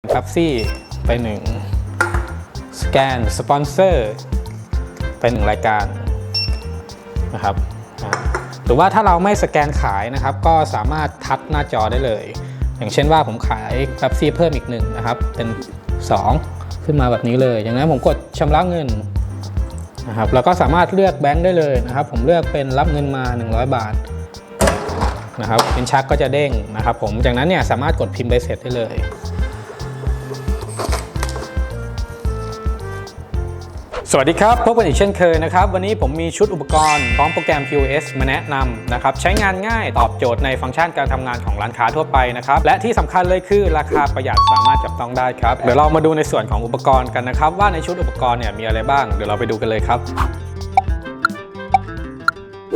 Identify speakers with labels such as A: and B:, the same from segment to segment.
A: แป๊บซี่ไปหนึ่งสแกนสปอนเซอร์ไปหนึ่งรายการนะครับหรือว่าถ้าเราไม่สแกนขายนะครับ ก็สามารถทัชหน้าจอได้เลย อย่างเช่นว่าผมขายแป๊บซี่เพิ่มอีกหนึ่งนะครับ เป็น 2 ขึ้นมาแบบนี้เลย อย่างนั้นผมกดชำระเงินนะครับแล้วก็สามารถเลือกแบงค์ได้เลยนะครับ ผมเลือกเป็นรับเงินมา 100 บาทนะครับเป็นชักก็จะเด้งนะครับ ผมจากนั้นเนี่ยสามารถกดพิมพ์ใบเสร็จได้เลย สวัสดีครับ พบกันอีกเช่นเคยนะครับ วันนี้ผมมีชุดอุปกรณ์พร้อมโปรแกรม POS มาแนะนำนะครับ ใช้งานง่ายตอบโจทย์ในฟังก์ชันการทำงานของร้านค้าทั่วไปนะครับ และที่สำคัญเลยคือราคาประหยัดสามารถจับต้องได้ครับ เดี๋ยวเรามาดูในส่วนของอุปกรณ์กันนะครับ ว่าในชุดอุปกรณ์เนี่ยมีอะไรบ้าง เดี๋ยวเราไปดูกันเลยครับ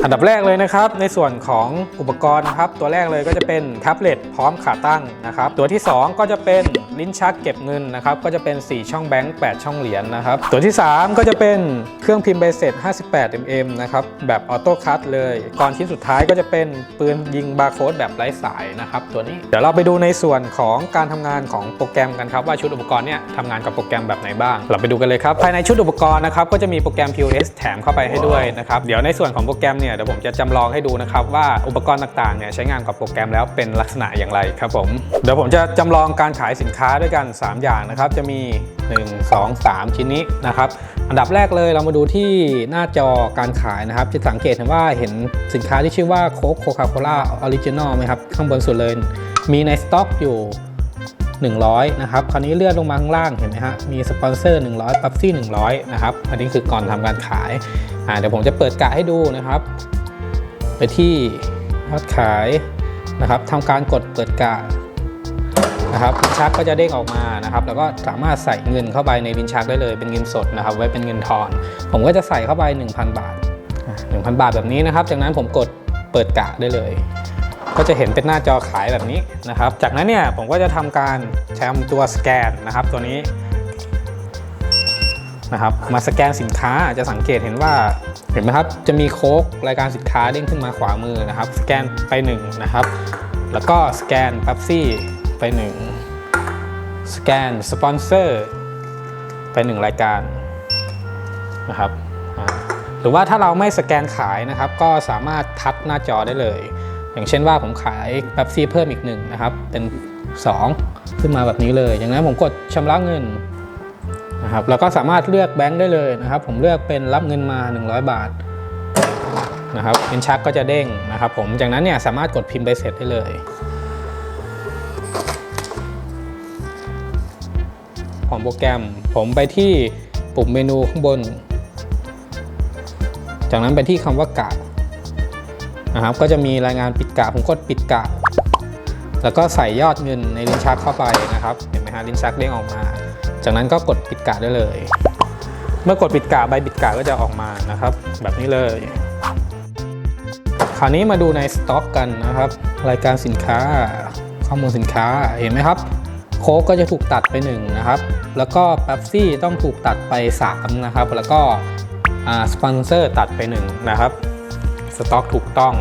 A: อันดับแรกเลยนะครับ ในส่วนของอุปกรณ์นะครับ ตัวแรกเลยก็จะเป็นแท็บเล็ตพร้อมขาตั้งนะครับ ตัวที่ 2 ก็จะเป็นลิ้นชักเก็บเงินนะครับ ก็จะเป็น 4 ช่องแบงค์8ช่องเหรียญนะครับ ตัวที่ 3 ก็จะเป็นเครื่องพิมพ์ใบเสร็จ 58 mm นะครับ แบบออโต้คัตเลย ก่อนชิ้นสุดท้ายก็จะเป็นปืนยิงบาร์โค้ดแบบไร้สายนะครับตัวนี้ เดี๋ยวเราไปดูในส่วนของการทำงานของโปรแกรมกันครับว่าชุดอุปกรณ์เนี่ยทำงานกับโปรแกรมแบบไหนบ้าง เราไปดูกันเลยครับ ภายในชุดอุปกรณ์นะครับก็จะมีโปรแกรม POS แถมเข้าไปให้ด้วยนะครับ เดี๋ยวในส่วนของโปรแกรมเนี่ยเดี๋ยวผมจะจำลองให้ดูนะครับว่าอุปกรณ์ต่างๆเนี่ยใช้งานกับโปรแกรมแล้วเป็นลักษณะอย่างไรครับผมเดี๋ยวผมจะจำลองการขายสินค้าด้วยกัน 3 อย่างนะครับ จะมี 1 2 3 ชิ้นนี้นะครับอันดับแรกเลยเรามาดูที่หน้าจอการขายนะครับ จะสังเกตเห็นว่าเห็นสินค้าที่ชื่อว่าโค้กโคคาโคล่าออริจินอลไหมครับ ข้างบนสุดเลยมีในสต็อกอยู่ 100 นะครับ คราวนี้เลื่อนลงมาข้างล่างเห็นไหมฮะ มีสปอนเซอร์ 100 ปั๊บซี่100 นะครับ อันนี้คือก่อนทำการขาย อ่า เดี๋ยวผมจะเปิดกะให้ดูนะครับ ไปที่ยอดขายนะครับทำการกดเปิดกะนะครับชักก็จะเด้งออกมานะครับ แล้วก็สามารถใส่เงินเข้าไปในลิ้นชักได้เลยเป็นเงินสดนะครับ ไว้เป็นเงินทอน ผมก็จะใส่เข้าไป 1,000 บาทอะ1,000 บาทแบบนี้นะครับ จากนั้นผมกดเปิดกะได้เลย ก็จะเห็นเป็นหน้าจอขายแบบนี้นะครับ จากนั้นเนี่ยผมก็จะทำการใช้ตัวสแกนนะครับ ตัวนี้นะครับมาสแกนสินค้าจะสังเกตเห็นว่าเห็นไหมครับจะมีโค้กรายการสินค้าเด้งขึ้นมาขวามือนะครับ สแกนไป1นะครับ แล้วก็สแกนแป๊บซี่ไป 1 สแกนสปอนเซอร์ไป 1 รายการนะครับหรือว่าถ้าเราไม่สแกนขายนะครับ ก็สามารถทัชหน้าจอได้เลย อย่างเช่นว่าผมขายแป๊บซี่เพิ่มอีกหนึ่งนะครับเป็น2 ขึ้นมาแบบนี้เลย อย่างนั้นผมกดชำระเงินนะครับแล้วก็สามารถเลือกแบงค์ได้เลยนะครับ ผมเลือกเป็นรับเงินมา 100 บาทนะครับเป็นชักก็จะเด้งนะครับ ผมจากนั้นเนี่ยสามารถกดพิมพ์ใบเสร็จได้เลยของโปรแกรมผมไปที่ปุ่มเมนูข้างบน จากนั้นไปที่คำว่ากะ นะครับก็จะมีรายงานปิดกะผมกดปิดกะ แล้วก็ใส่ยอดเงินในลิ้นชักเข้าไปนะครับเห็นไหมฮะลิ้นชักเด้งออกมา จากนั้นก็กดปิดกะได้เลย เมื่อกดปิดกะใบปิดกะก็จะออกมานะครับ แบบนี้เลยคราวนี้มาดูในสต็อกกันนะครับ รายการสินค้าข้อมูลสินค้าเห็นไหมครับโค้กก็จะถูกตัดไป1นะครับ แล้วก็แป๊บซี่ต้องถูกตัดไป3นะครับ แล้วก็สปอนเซอร์ตัดไป1นะครับ สต็อกถูกต้อง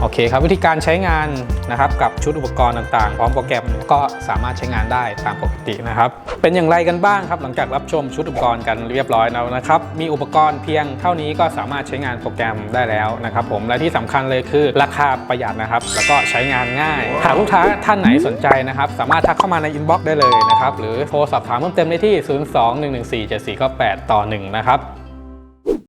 A: โอเคครับวิธีการใช้งานนะครับกับชุดอุปกรณ์ต่างๆ พร้อมโปรแกรมก็สามารถใช้งานได้ตามปกตินะครับ เป็นอย่างไรกันบ้างครับ หลังจากรับชมชุดอุปกรณ์กันเรียบร้อยแล้วนะครับ มีอุปกรณ์เพียงเท่านี้ก็สามารถใช้งานโปรแกรมได้แล้วนะครับ ผมและที่สำคัญเลยคือราคาประหยัดนะครับ แล้วก็ใช้งานง่ายหากลูกค้าท่านไหนสนใจนะครับ สามารถทักเข้ามาในอินบ็อกซ์ได้เลยนะครับหรือโทรสอบถามเพิ่มเติมได้ที่ 021147498ต่อ1นะครับ